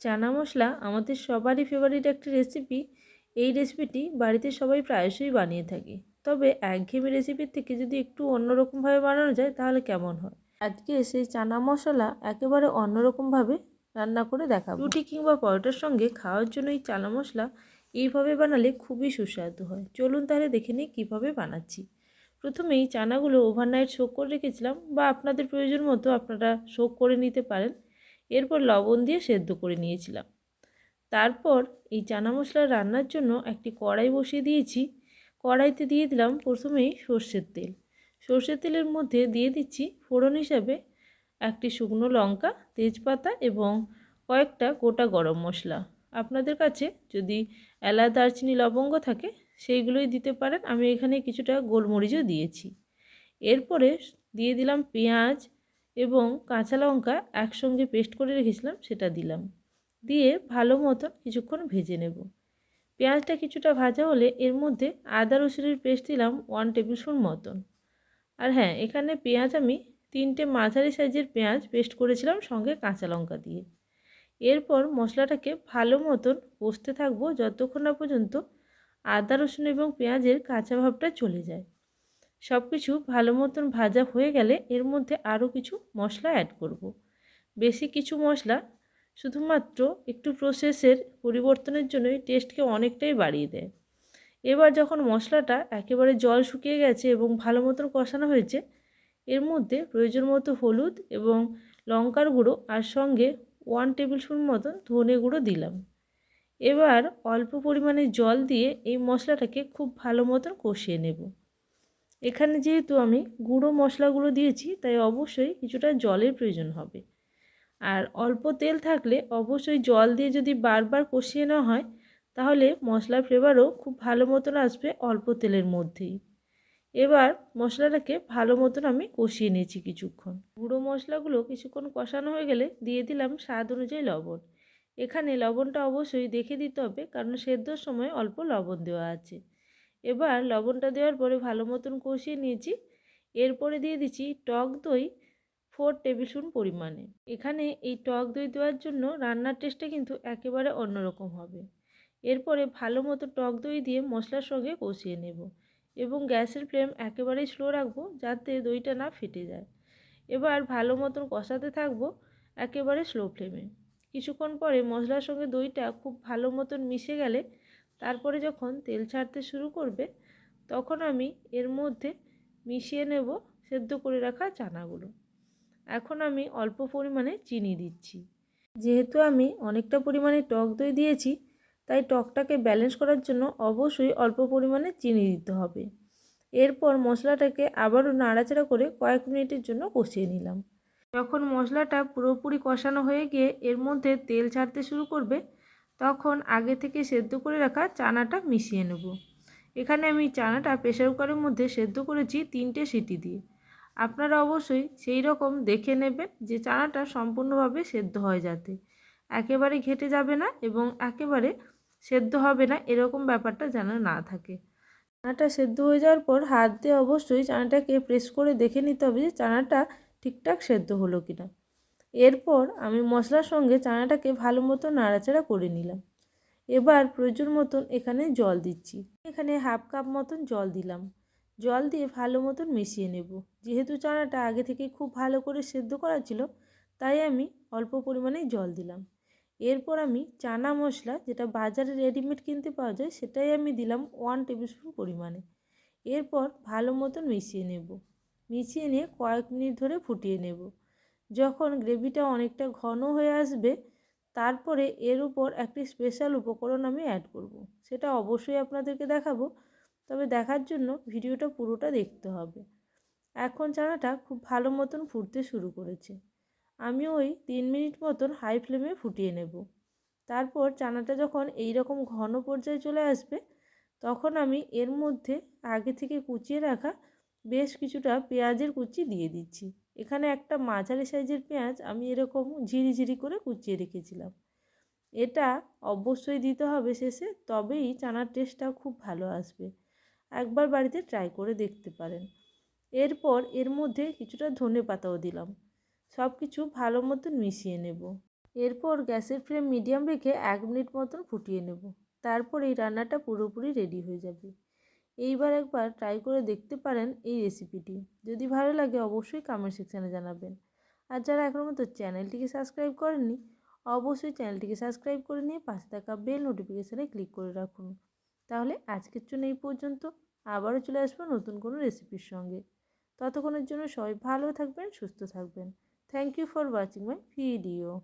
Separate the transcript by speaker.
Speaker 1: চানা মশলা আমাদের সবারই ফেভারিট একটি রেসিপি এই রেসিপিটি বাড়িতে সবাই প্রায়শই বানিয়ে থাকি। তবে একঘেয়েমি রেসিপির থেকে যদি একটু অন্যরকমভাবে বানানো যায়, তাহলে কেমন হয়? আজকে সেই চানা মশলা একেবারে অন্যরকমভাবে রান্না করে দেখাবো। রুটি কিংবা পরোটার সঙ্গে খাওয়ার জন্য এই চানা মশলা এইভাবে বানালে খুবই সুস্বাদু হয়। চলুন তাহলে দেখে নিই কীভাবে বানাচ্ছি। প্রথমেই চানাগুলো ওভারনাইট শোক করে রেখেছিলাম বা আপনাদের প্রয়োজন মতো আপনারা শোক করে নিতে পারেন। এরপর লবণ দিয়ে সেদ্ধ করে নিয়েছিলাম। তারপর এই চানা মশলা রান্নার জন্য একটি কড়াই বসিয়ে দিয়েছি। কড়াইতে দিয়ে দিলাম প্রথমেই সর্ষের তেল। সর্ষের তেলের মধ্যে দিয়ে দিচ্ছি ফোড়ন হিসাবে একটি শুকনো লঙ্কা, তেজপাতা এবং কয়েকটা গোটা গরম মশলা। আপনাদের কাছে যদি এলাচ, দারচিনি, লবঙ্গ থাকে, সেইগুলোই দিতে পারেন। আমি এখানে কিছুটা গোলমরিচও দিয়েছি। এরপরে দিয়ে দিলাম পেঁয়াজ এবং কাঁচা লঙ্কা একসঙ্গে পেস্ট করে রেখেছিলাম, সেটা দিলাম। দিয়ে ভালো মতন কিছুক্ষণ ভেজে নেব। পেঁয়াজটা কিছুটা ভাজা হলে এর মধ্যে আদা রসুনের পেস্ট দিলাম ওয়ান টেবিল স্পুন মতন। আর হ্যাঁ এখানে পেঁয়াজ আমি তিনটে মাঝারি সাইজের পেঁয়াজ পেস্ট করেছিলাম সঙ্গে কাঁচা লঙ্কা দিয়ে। এরপর মশলাটাকে ভালো মতন কষতে থাকব যতক্ষণ না পর্যন্ত আদা রসুন এবং পেঁয়াজের কাঁচা ভাবটা চলে যায়। সব কিছু ভালো মতন ভাজা হয়ে গেলে এর মধ্যে আরও কিছু মশলা অ্যাড করব। বেশি কিছু মশলা শুধুমাত্র একটু প্রসেসের পরিবর্তনের জন্যই টেস্টকে অনেকটাই বাড়িয়ে দেয়। এবার যখন মশলাটা একেবারে জল শুকিয়ে গেছে এবং ভালো মতন কষানো হয়েছে, এর মধ্যে প্রয়োজন মতো হলুদ এবং লঙ্কার গুঁড়ো আর সঙ্গে ওয়ান টেবিল স্পুন মতন ধনে গুঁড়ো দিলাম। এবার অল্প পরিমাণে জল দিয়ে এই মশলাটাকে খুব ভালো মতন কষিয়ে নেব। এখানে যেহেতু আমি গুঁড়ো মশলাগুলো দিয়েছি, তাই অবশ্যই কিছুটা জলের প্রয়োজন হবে। আর অল্প তেল থাকলে অবশ্যই জল দিয়ে যদি বারবার কষিয়ে নেওয়া হয়, তাহলে মশলার ফ্লেভারও খুব ভালো মতন আসবে অল্প তেলের মধ্যেই। এবার মশলাটাকে ভালো মতন আমি কষিয়ে নিয়েছি কিছুক্ষণ। গুঁড়ো মশলাগুলো কিছুক্ষণ কষানো হয়ে গেলে দিয়ে দিলাম স্বাদ অনুযায়ী লবণ। এখানে লবণটা অবশ্যই দেখে দিতে হবে, কারণ সেদ্ধর সময় অল্প লবণ দেওয়া আছে। এবার লবণটা দেওয়ার পরে ভালো মতন কষিয়ে নিয়েছি। এরপরে দিয়ে দিচ্ছি টক দই ফোর টেবিল স্পুন পরিমাণে। এখানে এই টক দই দেওয়ার জন্য রান্নার টেস্টটা কিন্তু একেবারে অন্যরকম হবে। এরপরে ভালো মতো টক দই দিয়ে মশলার সঙ্গে কষিয়ে নেব এবং গ্যাসের ফ্লেম একেবারেই স্লো রাখব যাতে দইটা না ফেটে যায়। এবার ভালো মতন কষাতে থাকব একেবারে স্লো ফ্লেমে। কিছুক্ষণ পরে মশলার সঙ্গে দইটা খুব ভালো মতন মিশে গেলে তারপরে যখন তেল ছাড়তে শুরু করবে, তখন আমি এর মধ্যে মিশিয়ে নেব সেদ্ধ করে রাখা চানাগুলো। এখন আমি অল্প পরিমাণে চিনি দিচ্ছি। যেহেতু আমি অনেকটা পরিমাণে টক দই দিয়েছি, তাই টকটাকে ব্যালেন্স করার জন্য অবশ্যই অল্প পরিমাণে চিনি দিতে হবে। এরপর মশলাটাকে আবারও নাড়াচাড়া করে কয়েক মিনিটের জন্য কষিয়ে নিলাম। যখন মশলাটা পুরোপুরি কষানো হয়ে গিয়ে এর মধ্যে তেল ছাড়তে শুরু করবে তখন আগে থেকে সেদ্ধ করে রাখা চানাটা মিশিয়ে নেব। এখানে আমি চানাটা প্রেশার কুকারের মধ্যে সেদ্ধ করেছি তিনটে সিটি দিয়ে। আপনারা অবশ্যই সেই রকম দেখে নেবেন যে চানাটা সম্পূর্ণভাবে সেদ্ধ হয় যাতে। একেবারে ঘেটে যাবে না এবং একেবারে সেদ্ধ হবে না, এরকম ব্যাপারটা যেন না থাকে। চানাটা সেদ্ধ হয়ে যাওয়ার পর হাত দিয়ে অবশ্যই চানাটাকে প্রেস করে দেখে নিতে হবে যে চানাটা ঠিকঠাক সেদ্ধ হলো কিনা। এরপর আমি মশলার সঙ্গে চানাটাকে ভালো মতো নাড়াচাড়া করে নিলাম। এবার প্রয়োজন মতন এখানে জল দিচ্ছি। এখানে হাফ কাপ মতন জল দিলাম। জল দিয়ে ভালো মতন মিশিয়ে নেব। যেহেতু চানাটা আগে থেকে খুব ভালো করে সেদ্ধ করা ছিল, তাই আমি অল্প পরিমাণেই জল দিলাম। এরপর আমি চানা মশলা, যেটা বাজারে রেডিমেড কিনতে পাওয়া যায়, সেটাই আমি দিলাম ওয়ান টেবিল স্পুন পরিমাণে। এরপর ভালো মতন মিশিয়ে নেব। মিশিয়ে নিয়ে কয়েক মিনিট ধরে ফুটিয়ে নেব। যখন গ্রেভিটা অনেকটা ঘন হয়ে আসবে, তারপরে এর উপর একটি স্পেশাল উপকরণ আমি অ্যাড করব। সেটা অবশ্যই আপনাদেরকে দেখাবো, তবে দেখার জন্য ভিডিওটা পুরোটা দেখতে হবে। এখন চানাটা খুব ভালো মতন ফুটতে শুরু করেছে। আমি ওই তিন মিনিট মতন হাই ফ্লেমে ফুটিয়ে নেব। তারপর চানাটা যখন এই রকম ঘন পর্যায়ে চলে আসবে, তখন আমি এর মধ্যে আগে থেকে কুচিয়ে রাখা বেশ কিছুটা পেঁয়াজের কুচি দিয়ে দিচ্ছি। এখানে একটা মাঝারি সাইজের পেঁয়াজ আমি এরকম ঝিরি ঝিরি করে কুচিয়ে রেখেছিলাম। এটা অবশ্যই দিতে হবে শেষে, তবেই চানার টেস্টটা খুব ভালো আসবে। একবার বাড়িতে ট্রাই করে দেখতে পারেন। এরপর এর মধ্যে কিছুটা ধনে পাতাও দিলাম। সব কিছু ভালো মতন মিশিয়ে নেব। এরপর গ্যাসের ফ্লেম মিডিয়াম রেখে এক মিনিট মতন ফুটিয়ে নেব। তারপর এই রান্নাটা পুরোপুরি রেডি হয়ে যাবে। এইবার একবার ট্রাই করে দেখতে পারেন এই রেসিপিটি যদি ভালো লাগে অবশ্যই কমেন্ট সেকশানে জানাবেন। আর যারা এখনও মতো চ্যানেলটিকে সাবস্ক্রাইব করেননি, অবশ্যই চ্যানেলটিকে সাবস্ক্রাইব করে নিয়ে পাশে থাকা বেল নোটিফিকেশানে ক্লিক করে রাখুন। তাহলে আজকের জন্য এই পর্যন্ত। আবারও চলে আসব নতুন কোনো রেসিপির সঙ্গে। ততক্ষণের জন্য সবাই ভালো থাকবেন, সুস্থ থাকবেন। Thank you for watching my video